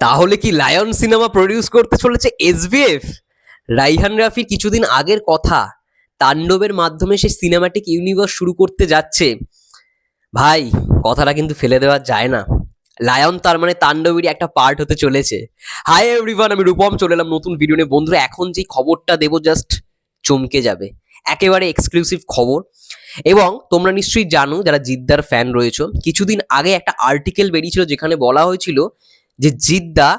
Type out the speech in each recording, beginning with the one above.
তাহলে কি lion cinema produce করতে চলেছে এসবিএফ রাইহান রাফির কিছুদিন আগের কথা। তাণ্ডবের মাধ্যমে সে সিনেমাটিক ইউনিভার্স শুরু করতে যাচ্ছে। ভাই, কথাটা কিন্তু ফেলে দেওয়া যায় না। লায়ন তার মানে তাণ্ডবেরই একটা পার্ট হতে চলেছে। হাই এভরিওয়ান আমি রূপম, চলে এলাম নতুন ভিডিও নিয়ে। বন্ধুরা, এখন যে খবরটা দেবো জাস্ট চমকে যাবে। একেবারে এক্সক্লুসিভ খবর। এবং তোমরা নিশ্চয়ই জানো, যারা জিদ্দার ফ্যান রয়েছে, কিছুদিন আগে একটা আর্টিকেল বেরিয়েছিল যেখানে বলা হয়েছিল যে জিদ্দা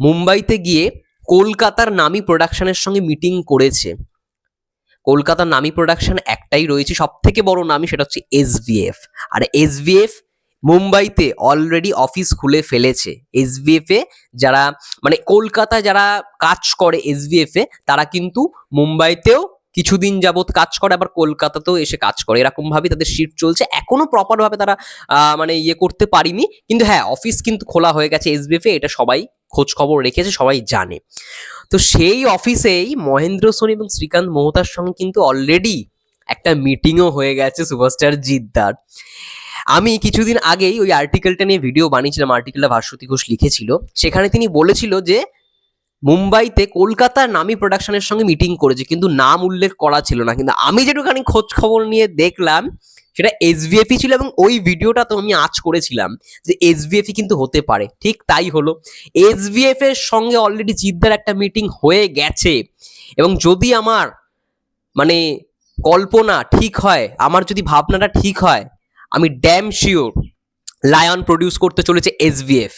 মুম্বাইতে গিয়ে কলকাতার নামি প্রোডাকশনের সঙ্গে মিটিং করেছে। কলকাতার নামি প্রোডাকশন একটাই রয়েছে সব থেকে বড় নামি সেটা হচ্ছে এসভিএফ। আর এসভিএফ মুম্বাইতে অলরেডি অফিস খুলে ফেলেছে। এসভিএফ এ যারা মানে কলকাতায় যারা কাজ করে এসভিএফ এ, তারা কিন্তু মুম্বাইতেও কিছুদিন যাবৎ কাজ করে, আবার কলকাতাতেও এসে কাজ করে। এরকম ভাবে তাদের শিফট চলছে। এখনও প্রপার ভাবে তারা মানে ইয়ে করতে পারিনি। কিন্তু হ্যাঁ অফিস কিন্তু খোলা হয়ে গেছে এসবিএফ এটা সবাই খোঁজ খবর রেখেছে, সবাই জানে। তো সেই অফিসেই মহেন্দ্র সোন এবং শ্রীকান্ত মোহতার সঙ্গে কিন্তু অলরেডি একটা মিটিংও হয়ে গেছে সুপারস্টার জিদ্দার। আমি কিছুদিন আগেই ওই আর্টিকেলটা নিয়ে ভিডিও বানিয়েছিলাম আর্টিকেলটা ভাস্বতী ঘোষ লিখেছিল। সেখানে তিনি বলেছিল যে মুম্বাইতে কলকাতার নামি প্রোডাকশনের সঙ্গে মিটিং করেছে, কিন্তু নাম উল্লেখ করা ছিল না। কিন্তু আমি যেটুখানি খোঁজ খবর নিয়ে দেখলাম, সেটা এসভিএফই ছিল এবং ওই ভিডিওটা তো আমি আজ করেছিলাম যে এসভিএফই কিন্তু হতে পারে। ঠিক তাই হলো। এসভিএফ এর সঙ্গে অলরেডি জিদ্দার একটা মিটিং হয়ে গেছে এবং যদি আমার মানে কল্পনা ঠিক হয়, আমার যদি ভাবনাটা ঠিক হয়, আমি ড্যাম শিওর লায়ন প্রডিউস করতে চলেছে এসভিএফ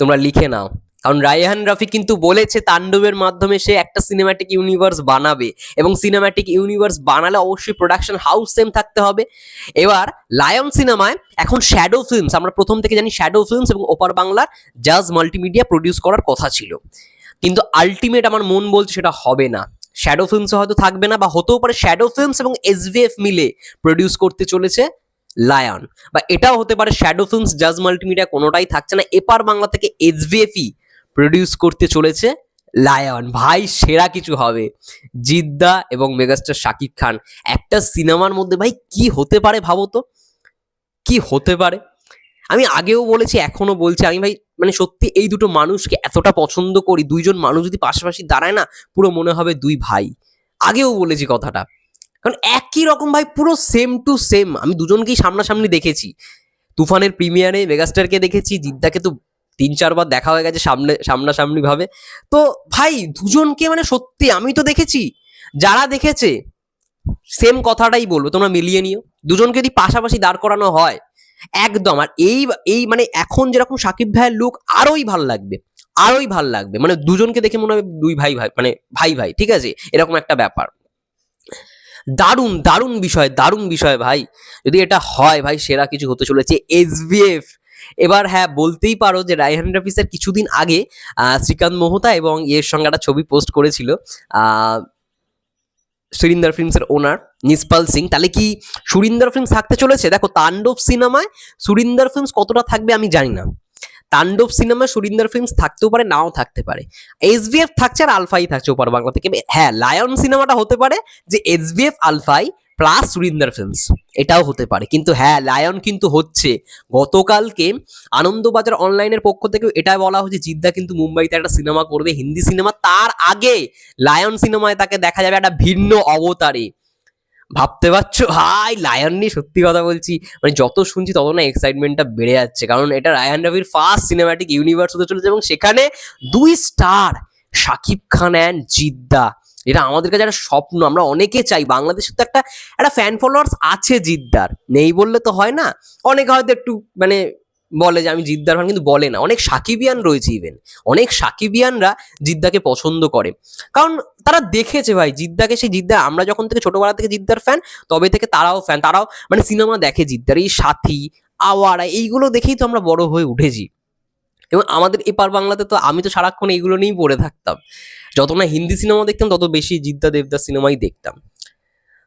তোমরা লিখে নাও। কারণ রায়হান রাফি কিন্তু বলেছে তাণ্ডবের মাধ্যমে সে একটা সিনেম্যাটিক ইউনিভার্স বানাবে এবং সিনেম্যাটিক ইউনিভার্স বানালে অবশ্যই প্রোডাকশন হাউস সেম থাকতে হবে। এবার লায়ন সিনেমায় এখন শ্যাডো ফিল্মস আমরা প্রথম থেকে জানি শ্যাডো ফিল্মস এবং ওপার বাংলার জাজ মাল্টিমিডিয়া প্রডিউস করার কথা ছিল। কিন্তু আলটিমেট আমার মন বলছে সেটা হবে না। শ্যাডো ফিল্মস হয়তো থাকবে না বা হতেও পারে শ্যাডো ফিল্মস এবং এসভিএফ মিলে প্রডিউস করতে চলেছে লায়ন। বা এটাও হতে পারে শ্যাডো ফিল্মস জাজ মাল্টিমিডিয়া কোনোটাই থাকছে না। এপার বাংলা থেকে এসভিএফই প্রডিউস করতে চলেছে লায়ন ভাই, সেরা কিছু হবে। জিদ্দা এবং মেগাস্টার শাকিব খান। একটা সিনেমার মধ্যে, ভাই, কি হতে পারে ভাবো তো? কি হতে পারে? আমি আগেও বলেছি, এখনও বলছি, আমি ভাই মানে সত্যি এই দুটো মানুষকে এতটা পছন্দ করি, দুইজন মানুষ যদি পাশাপাশি দাঁড়ায় না, পুরো মনে হবে দুই ভাই। আগেও বলেছি কথাটা। কারণ একই রকম ভাই, পুরো সেম টু সেম আমি দুজনকেই সামনাসামনি দেখেছি। তুফানের প্রিমিয়ারে মেগাস্টারকে দেখেছি, জিদ্দাকে তো তিন চারবার দেখা হয়ে গেছে সামনে, সামনাসামনি ভাবে। তো ভাই, দুজনকে মানে সত্যি আমি তো দেখেছি, যারা দেখেছে সেম কথাটাই বলব, তোমরা মিলিয়ে নিও। দুজনকে যদি পাশাপাশি দাঁড় করানো হয়, একদম, আর এই এই মানে এখন যেরকম সাকিব ভাইয়ের লুক আরোই ভালো লাগবে, আরোই ভালো লাগবে। মানে দুজনকে দেখে মনে হবে দুই ভাই ভাই মানে ভাই ভাই, ঠিক আছে? এরকম একটা ব্যাপার। দারুণ দারুণ বিষয় দারুণ বিষয় ভাই। যদি এটা হয় ভাই, সেরা কিছু হতে চলেছে এসবিএফ এবার হ্যাঁ বলতেই পারো যে রায়হান রাফিসের কিছুদিন আগে শ্রীকান্ত মোহতা এবং এর সঙ্গে একটা ছবি পোস্ট করেছিল সুরিন্দর ফিল্মসের ওনার নিসপাল সিং। তাহলে কি সুরিন্দর ফিল্মস থাকতে চলেছে? দেখো, তাণ্ডব সিনেমায় সুরিন্দর ফিল্মস কতটা থাকবে আমি জানি না। তাণ্ডব সিনেমায় সুরিন্দর ফিল্মস থাকতেও পারে, নাও থাকতে পারে। এসবিএফ থাকছে আর আলফাই থাকছে ওপার বাংলা থেকে। হ্যাঁ লায়ন সিনেমাটা হতে পারে যে এস এসবিএফ আলফাই প্লাস সুরিন্দর ফিল্মস এটাও হতে পারে। কিন্তু হ্যাঁ লায়ন কিন্তু হচ্ছে। গতকালকে আনন্দবাজার অনলাইনের পক্ষ থেকে এটা বলা হচ্ছে জিদ্দা কিন্তু মুম্বাইতে একটা সিনেমা করবে, হিন্দি সিনেমা তার আগে লায়ন সিনেমায় তাকে দেখা যাবে একটা ভিন্ন অবতারে। ভাবতে পারছ? হাই লায়ন নিয়ে সত্যি কথা বলছি। মানে যত শুনছি তত না এক্সাইটমেন্টটা বেড়ে যাচ্ছে। কারণ এটা রায়ান রবির ফার্স্ট সিনেম্যাটিক ইউনিভার্স হতে চলেছে এবং সেখানে দুই স্টার শাকিব খান অ্যান্ড জিদ্দা। এটা আমাদের কাছে একটা স্বপ্ন। আমরা অনেকে চাই, বাংলাদেশে তো একটা একটা ফ্যান ফলোয়ার্স আছে জিদ্দার। নেই বললে তো হয় না। অনেকে হয়তো একটু মানে বলে যে আমি জিদ্দার ফ্যান কিন্তু বলে না। অনেক সাকিবিয়ান রয়েছে ইভেন অনেক সাকিবিয়ানরা জিদ্দাকে পছন্দ করে। কারণ তারা দেখেছে ভাই, জিদ্দাকে সেই জিদ্দা আমরা যখন থেকে ছোটবেলা থেকে জিদ্দার ফ্যান তবে থেকে তারাও ফ্যান তারাও মানে সিনেমা দেখে জিদ্দার। এই সাথী, আওয়ারা, এইগুলো দেখেই তো আমরা বড় হয়ে উঠেছি। এবং আমাদের এপার বাংলাতে তো আমি তো সারাক্ষণ এইগুলো নিয়েই পড়ে থাকতাম। যত না হিন্দি সিনেমা দেখতাম, তত বেশি জিদ্দা দেবদার সিনেমাই দেখতাম।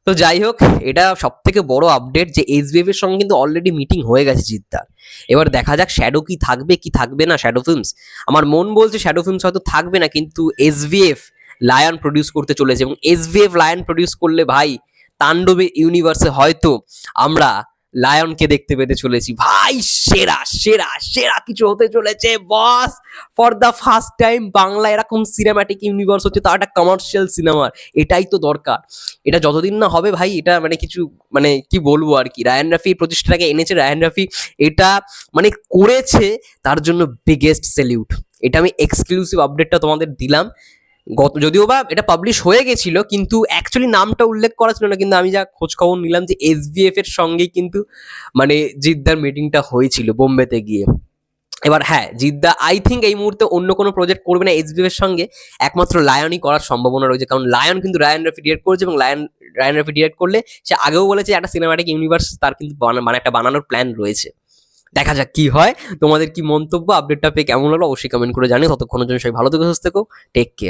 তো যাই হোক, এটা সব থেকে বড় আপডেট যে এসবিএফ এর সঙ্গে কিন্তু অলরেডি মিটিং হয়ে গেছে জিদ্দার। এবার দেখা যাক শ্যাডো কি থাকবে কি থাকবে না শ্যাডো ফিল্মস আমার মন বলছে শ্যাডো ফিল্মস হয়তো থাকবে না, কিন্তু এসভিএফ লায়ন প্রডিউস করতে চলেছে এবং এসভিএফ লায়ন প্রডিউস করলে ভাই তাণ্ডবে ইউনিভার্সে হয়তো আমরা লায়নকে দেখতে পেতে চলেছি। ভাই, সেরা সেরা সেরা কিছু হতে চলেছে boss for the first time Bangla এরকম সিনেম্যাটিক ইউনিভার্স হচ্ছে, তার একটা কমার্শিয়াল সিনেমার এটাই তো দরকার। এটা যতদিন না হবে ভাই, এটা মানে কিছু মানে কি বলব আর কি? রায়ান রাফি প্রতিষ্ঠাটাকে এনেছে রায়ান রাফি এটা মানে করেছে, তার জন্য বিগেস্ট সেলিউট এটা আমি এক্সক্লুসিভ আপডেটটা তোমাদের দিলাম। গত, যদিও বা এটা পাবলিশ হয়ে গেছিল, কিন্তু অ্যাকচুয়ালি নামটা উল্লেখ করা ছিল না, কিন্তু আমি যা খোঁজ খবর নিলাম যে এসবিএফ এর সঙ্গেই কিন্তু মানে জিদ্দার মিটিংটা হয়েছিল বোম্বেতে গিয়ে। এবার হ্যাঁ জিদ্দা আই থিঙ্ক এই মুহূর্তে অন্য কোনো প্রজেক্ট করবে না এসবিএফ এর সঙ্গে, একমাত্র লায়নই করার সম্ভাবনা রয়েছে, কারণ লায়ন কিন্তু রায়ান রাফি ডিরেক্ট করেছে এবং লায়ন রায়ন রাফি ডিরেক্ট করলে সে আগেও বলেছে একটা সিনেমাটিক ইউনিভার্স তার কিন্তু মানে একটা বানানোর প্ল্যান রয়েছে। দেখা যাক কি হয়, তোমাদের কি মন্তব্য আপডেটটা পেয়ে কেমন হলো অবশ্যই কমেন্ট করে জানিও। ততক্ষণের জন্য সবাই ভালো থেকো, সুস্থ থেকো টেক কেয়ার